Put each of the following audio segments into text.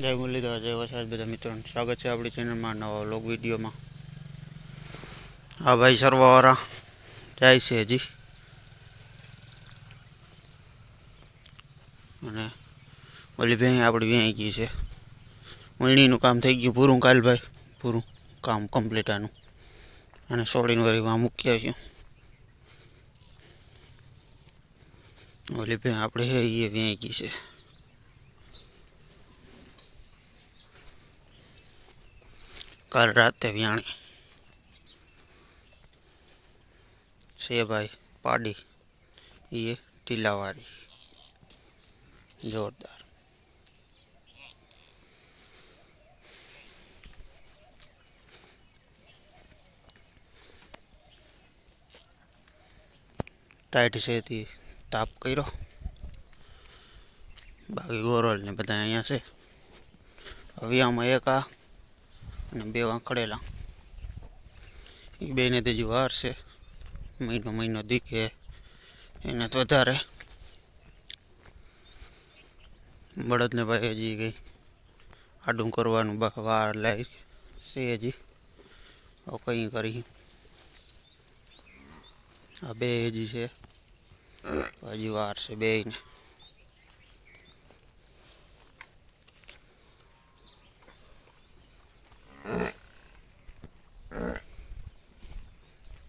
જય મુરલીધર જય વરસાદ બધા મિત્રો. સ્વાગત છે આપણી ચેનલમાં નવા લોગ વિડીયોમાં. હા ભાઈ સર્વવારા જાય છે હજી. અને ઓલી ભાઈ આપણી વ્યાઈ ગઈ છે. વીણીનું કામ થઈ ગયું પૂરું કાલ ભાઈ, પૂરું કામ કમ્પ્લીટ આનું. અને સોળીનું ગરીમાં મૂકી આવીશું ઓલી ભાઈ આપણે હે વ્યાઈ ગઈ છે. કાલ રાતે વ્યાણી છે ભાઈ પાડી એ ટીલાવાળી જોરદાર ટાઈટ છે તે તાપ કર્યો બાકી ગોરલ ને બધા અહીંયા છે હવે આમાં એક આ અને બે વાંકડેલા એ બેને તો હજી વાર છે. મહિનો મહિનો દીકે એને તો વધારે. બળદને ભાઈ હજી કંઈ આડું કરવાનું વાર લાવી છે હજી. હવે કંઈ કરી આ બે હજી છે. હજી વાર છે બેયને.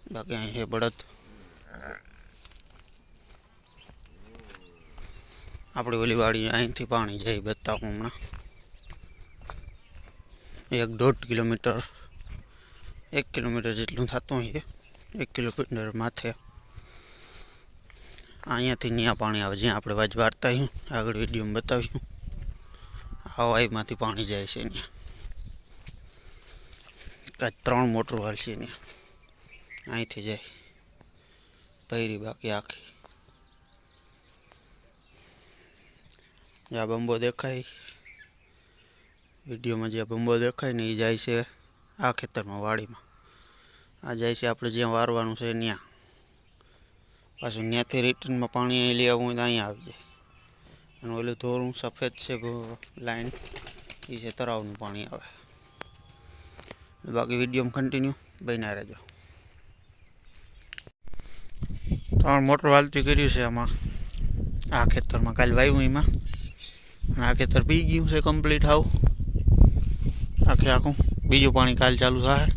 બાકી અહીં છે બળદ આપણી ઓલી વાડી અહીંથી પાણી જાય બતાવું હમણાં એક દોઢ કિલોમીટર એક કિલોમીટર જેટલું થતું હોય એક કિલોમીટર માથે અહીંયાથી ત્યાં પાણી આવે જ્યાં આપણે વાજ વાળતા હું આગળ વિડીયોમાં બતાવીશું આ વાઈમાંથી પાણી જાય છે ત્યાં કાંઈ ત્રણ મોટર હાલ છે ત્યાં અહીંથી જાય ભૈરી બાકી આખી જ્યાં બંબો દેખાય વિડીયોમાં જ્યાં બંબો દેખાય ને એ જાય છે આ ખેતરમાં વાડીમાં આ જાય છે આપણે જ્યાં વારવાનું છે ત્યાં પાછું ત્યાંથી રિટર્નમાં પાણી અહીં લઈ આવવું હોય તો અહીંયા આવી જાય અને ઓલું ધોરું સફેદ છે લાઈન એ છે તળાવનું પાણી આવે બાકી વિડીયોમાં કન્ટિન્યુ બન્યા રહેજો ત્રણ મોટર વાલતી કર્યું છે આમાં આ ખેતરમાં કાલે વાવ્યું એમાં અને આ ખેતર પી ગયું છે કમ્પ્લીટ હાવ આખે આખું બીજું પાણી કાલ ચાલુ થાય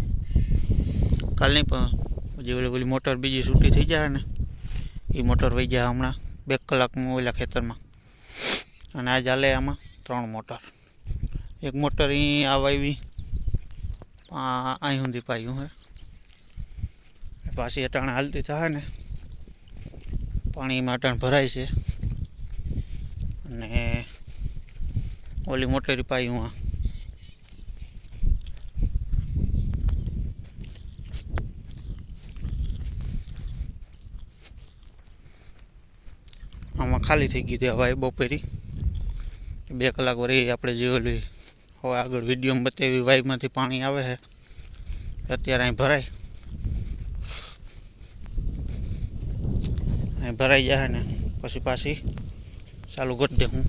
કાલ નહીં પણ હજી ઓલી ઓલી મોટર બીજી છૂટી થઈ જાય ને એ મોટર વહી જાય હમણાં બે કલાકમાં ઓલા ખેતરમાં અને આ ચાલે આમાં ત્રણ મોટર એક મોટર અહીં આ વાવી આ અહીં સુધી પાયું હે. પાછી અટાણ હાલતી થાય ને, પાણીમાં અટાણ ભરાય છે. અને ઓલી મોટેરી પાયું આ. આમાં ખાલી થઈ ગઈ હતી હવે બપોરી. બે કલાક વળી આપણે જીવેલી હવે આગળ વિડીયોમાં બતાવી વાઈમાંથી પાણી આવે છે અત્યારે અહીં ભરાય અહીં ભરાઈ જાય ને પછી પાછી ચાલુ કરી દે હું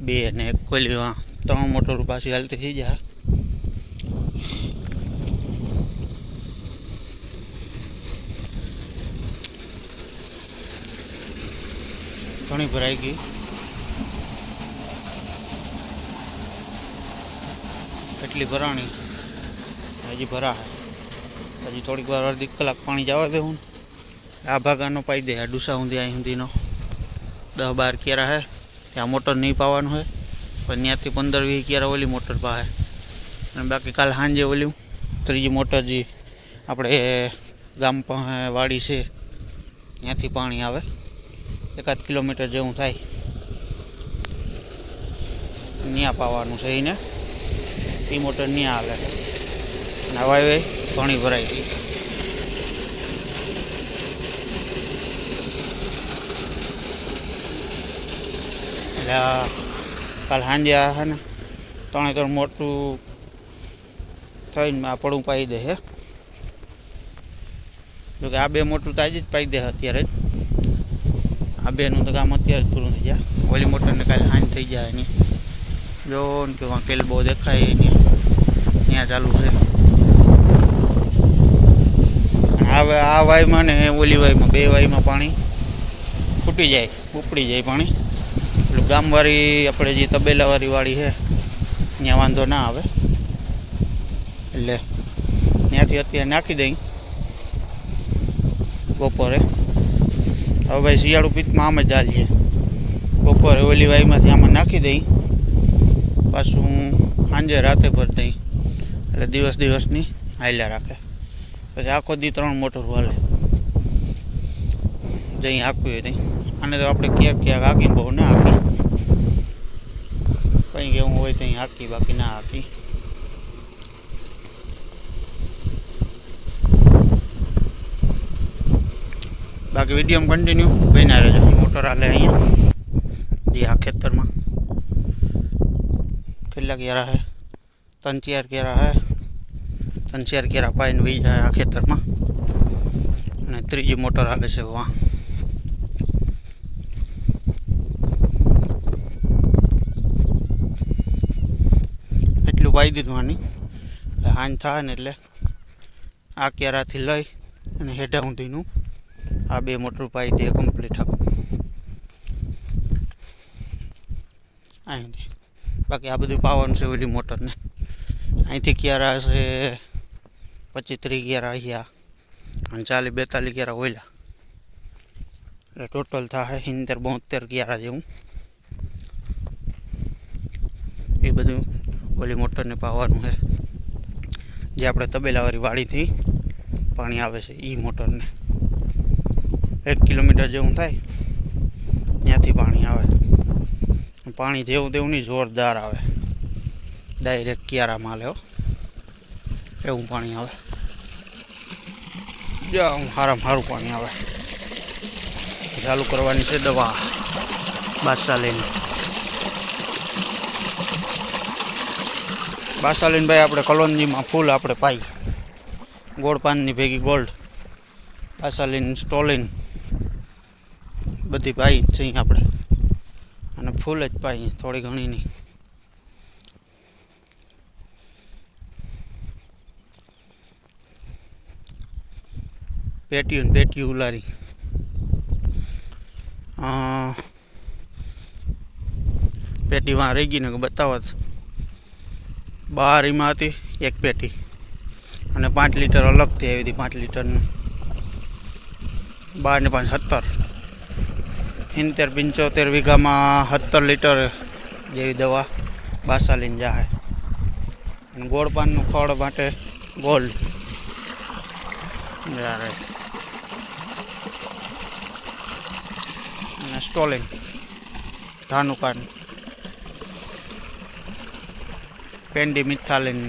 બે ને એક કોઈલી ત્રણ મોટર પાછી હાલતી થઈ જાય ઘણી ભરાઈ ગઈ એટલી ભરાણી હજી ભરા હજી થોડીક વાર અડધી કલાક પાણી જવા દે હું આ ભાગાનો પાઈ દે ડુસા સુધી અહીં સુધીનો. દસ બાર કેરા હે. ત્યાં મોટર નહીં પાવાનું હોય પણ ત્યાંથી પંદર વીસ કેરા ઓલી મોટર પાસે અને બાકી કાલ સાંજે ઓલી ત્રીજી મોટર જે આપણે ગામ પાસે વાડી છે, ત્યાંથી પાણી આવે. એકાદ કિલોમીટર જેવું થાય. ત્યાં પાવાનું છે એને એ મોટર નહીં હાલે. નવા હવાઈ ઘણી વરાયટી એટલે કાલ સાંજે આ છે ને ત્રણે ત્રણ મોટું થઈને આ પડું પાઈ દે હે. જોકે આ બે મોટું તો આજે જ પાઈ દે અત્યારે જ. આ બેનું તો કામ અત્યારે પૂરું થઈ જાય. ઓલી મોટરને કાલે હાંજ થઈ જાય એની. જો ને કે વાં કેલબો દેખાય ત્યાં ત્યાં ચાલુ છે હવે આ વાયમાં ને ઓલી વાયમાં બે વાયમાં પાણી ફૂટી જાય ઉપડી જાય પાણી એટલે ગામવાળી આપણે જે તબેલાવાળી વાળી છે ત્યાં વાંધો ના આવે એટલે ત્યાંથી અત્યારે નાખી દઈ બપોરે હવે ભાઈ શિયાળુ પિત્તમાં આમ જ ચાલીએ બપોરે ઓલી વાઈમાંથી આમાં નાખી દઈ પાછું સાંજે રાતે ભરી દઈ એટલે દિવસ દિવસની હાલ્યા રાખે પછી આખો દી ત્રણ મોટર હાલે જઈ આખવી હોય ત્યાં આને તો આપણે ક્યાંક ક્યાંક આખી બહુ ના આખી કંઈ કેવું હોય ત્યાં આખી બાકી ના આખી બાકી વિડીયો કન્ટિન્યુ બન્યા રહેજો મોટર હાલે અહીંયા જે આ ખેતરમાં કેટલા કેરા હે ત્રણ ચાર કેરા હે ત્રણ ચાર કેરા પાઈને વી જાય આ ખેતરમાં અને ત્રીજી મોટર હાલે છે વાં એટલું પાઈ દીધું આની એટલે હાંજ થાય ને એટલે આ કેરાથી લઈ અને હેઠા ઊંધીનું આ બે મોટર પાઈ દે કમ્પ્લીટ આખું અહીંથી બાકી આ બધું પાવાનું છે ઓલી મોટરને અહીંથી ક્યારા હશે પચીસ ત્રીસ ક્યારા અહીંયા અને ચાલીસ બેતાલીસ ક્યારા ઓયલા એટલે ટોટલ થાય સિત્તેર બોતેર ક્યારા જેવું એ બધું ઓલી મોટરને પાવાનું છે જે આપણે તબેલાવાળી વાડીથી પાણી આવે છે એ મોટરને એક કિલોમીટર જેવું થાય ત્યાંથી પાણી આવે પાણી જેવું તેવું નહીં જોરદાર આવે. ડાયરેક્ટ કિયારામાં માલે એવું પાણી આવે. જામ સારામાં સારું પાણી આવે. ચાલુ કરવાની છે દવા. બાદશાહ લઈને બાદશાહ ભાઈ, આપણે કલોંજીમાં ફૂલ આપણે પાઈ. ગોળ પાનની ભેગી ગોલ્ડ. બાદશાહ સ્ટોલિન. બધી પાઈ છે આપણે. અને ફૂલ જ પાઈ થોડી ઘણી નહીં. પેટીયું પેટીયું ઉલારી. પેટીમાં રહી ગઈ ને બતાવત. બાર એમાં હતી એક પેટી. અને પાંચ લીટર અલગથી આવી હતી, પાંચ લીટરનું. બાર ને પાંચ, સત્તર. સિત્તેર, પંચોતેર વીઘામાં સત્તર લીટર જેવી દવા બાસાલીને જાય અને ગોળ પાનનું ખડ માટે ગોલ્ડ અને સ્ટોલિંગ ધાનુકાન પેન્ડી મિથાલિન.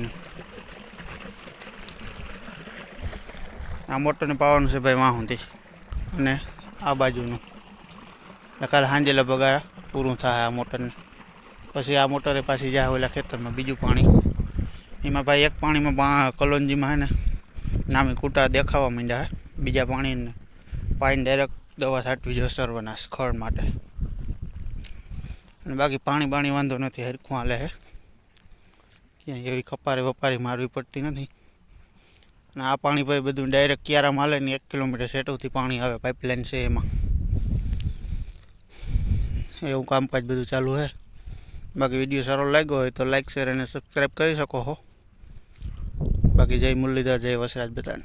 આ મોટરને પાવાનું છે ભાઈ વાહુંથી. અને આ બાજુનું. કાલે સાંજે લગભગ આ પૂરું થાય આ મોટરને. પછી આ મોટરે પાછી જાય ઓલા ખેતરમાં બીજું પાણી. એમાં ભાઈ એક પાણીમાં કલોંજીમાં હે ને, નામી કૂટા દેખાવા માંડ્યા બીજા પાણીને. પાણીને ડાયરેક્ટ દવા છાંટવી જોઈએ સર્વનાશ ખડ માટે. અને બાકી પાણી બાણી વાંધો નથી, હરખું હાલે હે. ક્યાંય એવી કપારે વપારી મારવી પડતી નથી. અને આ પાણી ભાઈ બધું ડાયરેક્ટ ક્યારામાં હાલે ને એક કિલોમીટર સેટવથી પાણી આવે પાઇપલાઇન છે એમાં. એવું કામકાજ બધું ચાલુ છે બાકી વીડિયો સારો લાગ્યો હોય તો લાઇક શેર અને સબસ્ક્રાઈબ કરી શકો છો બાકી જય મુરલીધર, જય વસરાજ બધાને.